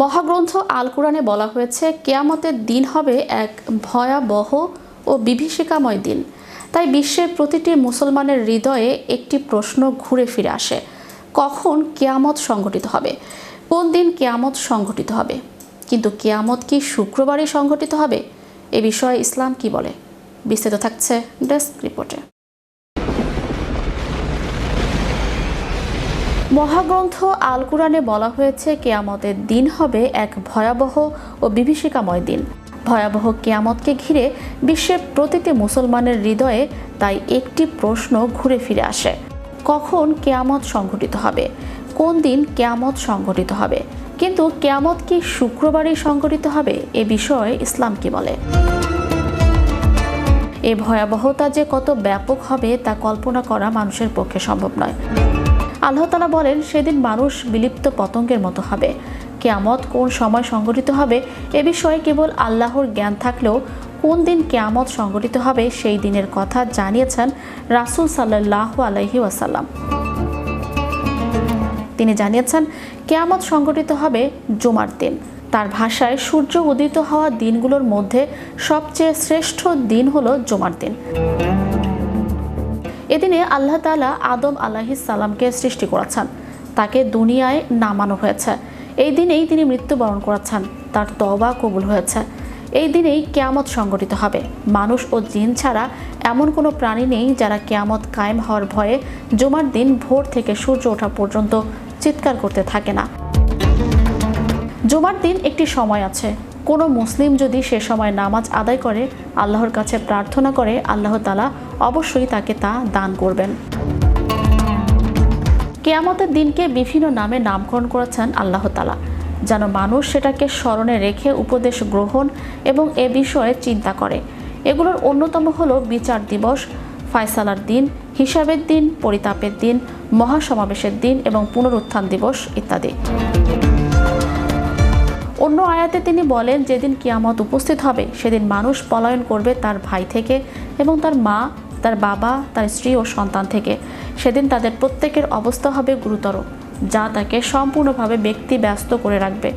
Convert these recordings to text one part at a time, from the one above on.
মহাগ্রন্থ আল কোরআনে বলা হয়েছে, কেয়ামতের দিন হবে এক ভয়াবহ ও বিভীষিকাময় দিন। তাই বিশ্বের প্রতিটি মুসলমানের হৃদয়ে একটি প্রশ্ন ঘুরে ফিরে আসে, কখন কেয়ামত সংঘটিত হবে? কোন দিন কেয়ামত সংঘটিত হবে? কিন্তু কেয়ামত কি শুক্রবারই সংঘটিত হবে? এ বিষয়ে ইসলাম কি বলে? বিস্তারিত থাকছে ডেস্ক রিপোর্টে। মহাগ্রন্থ আল কুরআনে বলা হয়েছে, কেয়ামতের দিন হবে এক ভয়াবহ ও বিভীষিকাময় দিন। ভয়াবহ কেয়ামতকে ঘিরে বিশ্বের প্রতিটি মুসলমানের হৃদয়ে তাই একটি প্রশ্ন ঘুরে ফিরে আসে। কখন কেয়ামত সংঘটিত হবে? কোন দিন কেয়ামত সংঘটিত হবে? কিন্তু কেয়ামত কি শুক্রবারই সংঘটিত হবে? এ বিষয়ে ইসলাম কি বলে? এ ভয়াবহতা যে কত ব্যাপক হবে তা কল্পনা করা মানুষের পক্ষে সম্ভব নয়। আল্লাহ তালা বলেন, সেদিন মানুষ বিলিপ্ত পতঙ্গের মতো হবে। কেয়ামত কোন সময় সংগঠিত হবে এ বিষয়ে কেবল আল্লাহর জ্ঞান থাকলেও কোন দিন কেয়ামত সংগঠিত হবে সেই দিনের কথা জানিয়েছেন রাসুল সাল্লাহ আলহি ওয়াসাল্লাম। তিনি জানিয়েছেন, কেয়ামত সংগঠিত হবে জুমার দিন। তার ভাষায় সূর্য উদিত হওয়া দিনগুলোর মধ্যে সবচেয়ে শ্রেষ্ঠ দিন হলো জুমার দিন। এদিনে আল্লাহ তালা আদম সালামকে সৃষ্টি করেছেন। তাকে দুনিয়ায় নামানো হয়েছে। এই দিনেই তিনি মৃত্যুবরণ করেছেন। তার তবা কবুল হয়েছে। এই দিনেই কেয়ামত সংগঠিত হবে। মানুষ ও জিন ছাড়া এমন কোনো প্রাণী নেই যারা কেয়ামত কায়েম হওয়ার ভয়ে জুমার দিন ভোর থেকে সূর্য ওঠা পর্যন্ত চিৎকার করতে থাকে না। জুমার দিন একটি সময় আছে। কোনো মুসলিম যদি সে সময় নামাজ আদায় করে, আল্লাহর কাছে প্রার্থনা করে, আল্লাহ তালা অবশ্যই তাকে তা দান করবেন। কেয়ামতের দিনকে বিভিন্ন নামে নামকরণ করেছেন আল্লাহ তালা যেন মানুষ সেটাকে স্মরণে রেখে উপদেশ গ্রহণ এবং এ বিষয়ে চিন্তা করে। এগুলোর অন্যতম হল বিচার দিবস, ফায়সালার দিন, হিসাবের দিন, পরিতাপের দিন, মহাসমাবেশের দিন এবং পুনরুত্থান দিবস ইত্যাদি। অন্য আয়াতে তিনি বলেন, যেদিন কিয়ামত উপস্থিত হবে, সেদিন মানুষ পলায়ন করবে তার ভাই থেকে এবং তার মা, তার বাবা, তার স্ত্রী ও সন্তান থেকে। সেদিন তাদের প্রত্যেকের অবস্থা হবে গুরুতর, যা তাকে সম্পূর্ণভাবে ব্যক্তি ব্যস্ত করে রাখবে।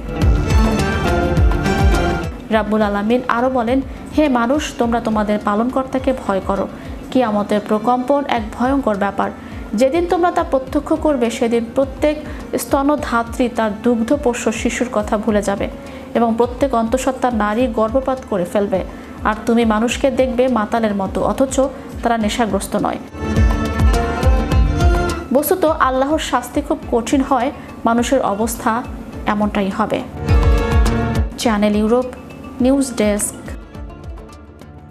রাব্বুল আলমিন আরও বলেন, হে মানুষ, তোমরা তোমাদের পালনকর্তাকে ভয় করো। কিয়ামতের প্রকম্পন এক ভয়ঙ্কর ব্যাপার। যেদিন তোমরা তা প্রত্যক্ষ করবে, সেদিন প্রত্যেক স্তনধাত্রী তার দুগ্ধপোষ্য শিশুর কথা ভুলে যাবে এবং প্রত্যেক অন্তঃসত্ত্বা নারী গর্ভপাত করে ফেলবে। আর তুমি মানুষকে দেখবে মাতালের মতো, অথচ তারা নেশাগ্রস্ত নয়। বস্তুত আল্লাহর শাস্তি খুব কঠিন হয়, মানুষের অবস্থা এমনটাই হবে। Channel Europe news desk.